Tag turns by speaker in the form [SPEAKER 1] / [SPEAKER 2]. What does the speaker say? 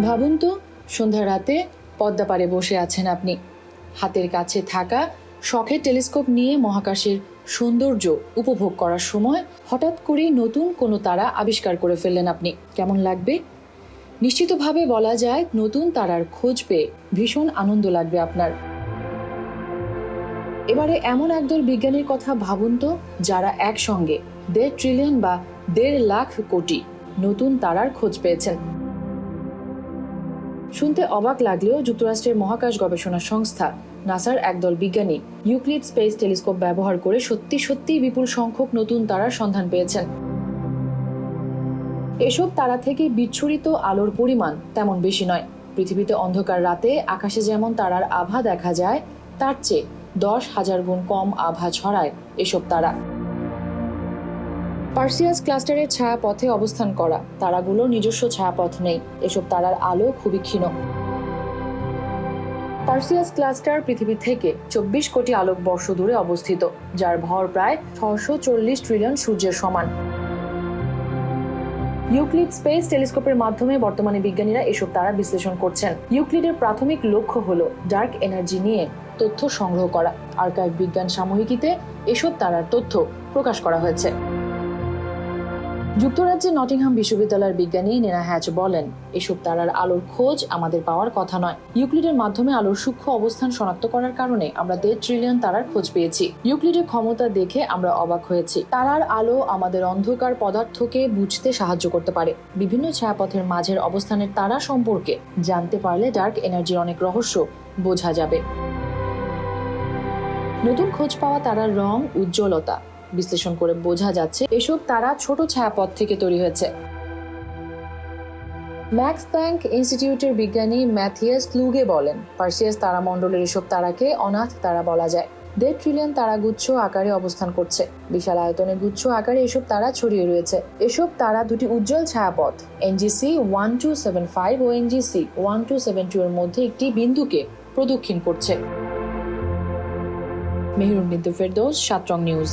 [SPEAKER 1] ভাবুন তো, সন্ধ্যা রাতে পদ্মা পাড়ে বসে আছেন আপনি। হাতের কাছে থাকা শখের টেলিস্কোপ নিয়ে মহাকাশের সৌন্দর্য উপভোগ করার সময় হঠাৎ করেই নতুন কোনো তারা আবিষ্কার করে ফেললেন আপনি। কেমন লাগবে? নিশ্চিতভাবে বলা যায় নতুন তারার খোঁজ পেয়ে ভীষণ আনন্দ লাগবে আপনার। এবারে এমন একদল বিজ্ঞানীর কথা ভাবুন তো, যারা একসঙ্গে দেড় ট্রিলিয়ন বা দেড় লাখ কোটি নতুন তারার খোঁজ পেয়েছেন। শুনতে অবাক লাগলেও যুক্তরাষ্ট্রের মহাকাশ গবেষণা সংস্থা, নাসার একদল বিজ্ঞানী ইউক্লিড স্পেস টেলিস্কোপ ব্যবহার করে সত্যি সত্যিই বিপুল সংখ্যক নতুন তারার সন্ধান পেয়েছেন। এসব তারা থেকে বিচ্ছুরিত আলোর পরিমাণ তেমন বেশি নয়। পৃথিবীতে অন্ধকার রাতে আকাশে যেমন তারার আভা দেখা যায়, তার চেয়ে দশ হাজার গুণ কম আভা ছড়ায় এসব তারা। পার্সিয়াস ক্লাস্টারের ছায়াপথে অবস্থান করা। তারাগুলোর নিজস্ব ছায়াপথ নেই। এসব তারার আলো খুবই ক্ষীণ। পার্সিয়াস ক্লাস্টার পৃথিবী থেকে চব্বিশ কোটি আলোক বর্ষ দূরে অবস্থিত, যার ভর প্রায় ছশো চল্লিশ ট্রিলিয়ন সূর্যের সমান। ইউক্লিড স্পেস টেলিস্কোপের মাধ্যমে বর্তমানে বিজ্ঞানীরা এসব তারা বিশ্লেষণ করছেন। ইউক্লিডের প্রাথমিক লক্ষ্য হল ডার্ক এনার্জি নিয়ে তথ্য সংগ্রহ করা। আর্কাইভ বিজ্ঞান সাময়িকীতে এসব তারার তথ্য প্রকাশ করা হয়েছে। যুক্তরাজ্যের নটিংহাম বিশ্ববিদ্যালয়ের বিজ্ঞানী নেনা হ্যাচ বলেন, এসব তারার আলোর খোঁজ আমাদের পাওয়ার কথা নয়। ইউক্লিডের মাধ্যমে আলোর সূক্ষ্ম অবস্থান শনাক্ত করার কারণে আমরা দেড় ট্রিলিয়ন তারার খোঁজ পেয়েছি। ইউক্লিডের ক্ষমতা দেখে আমরা অবাক হয়েছি। তারার আলো আমাদের অন্ধকার পদার্থকে বুঝতে সাহায্য করতে পারে। বিভিন্ন ছায়াপথের মাঝের অবস্থানের তারা সম্পর্কে জানতে পারলে ডার্ক এনার্জির অনেক রহস্য বোঝা যাবে। নতুন খোঁজ পাওয়া তারার রং, উজ্জ্বলতা বিশ্লেষণ করে বোঝা যাচ্ছে এসব তারা ছোট ছায়াপথ থেকে তৈরি হয়েছে। ম্যাক্স ব্যাংক ইনস্টিটিউটের বিজ্ঞানী ম্যাথিয়াস ক্লুগে বলেন, পার্সিয়াস তারামণ্ডলের এসব তারাকে অনাথ তারা বলা যায়। দেড় ট্রিলিয়ন তারাগুচ্ছ আকারে অবস্থান করছে। বিশাল আয়তনে গুচ্ছ আকারে এসব তারা ছড়িয়ে রয়েছে। এসব তারা দুটি উজ্জ্বল ছায়াপথ, NGC one two seven five ও NGC one two seven two এর মধ্যে একটি বিন্দুকে প্রদক্ষিণ করছে। মেহরুন বিন্দু ফেরদৌস সাতরং নিউজ।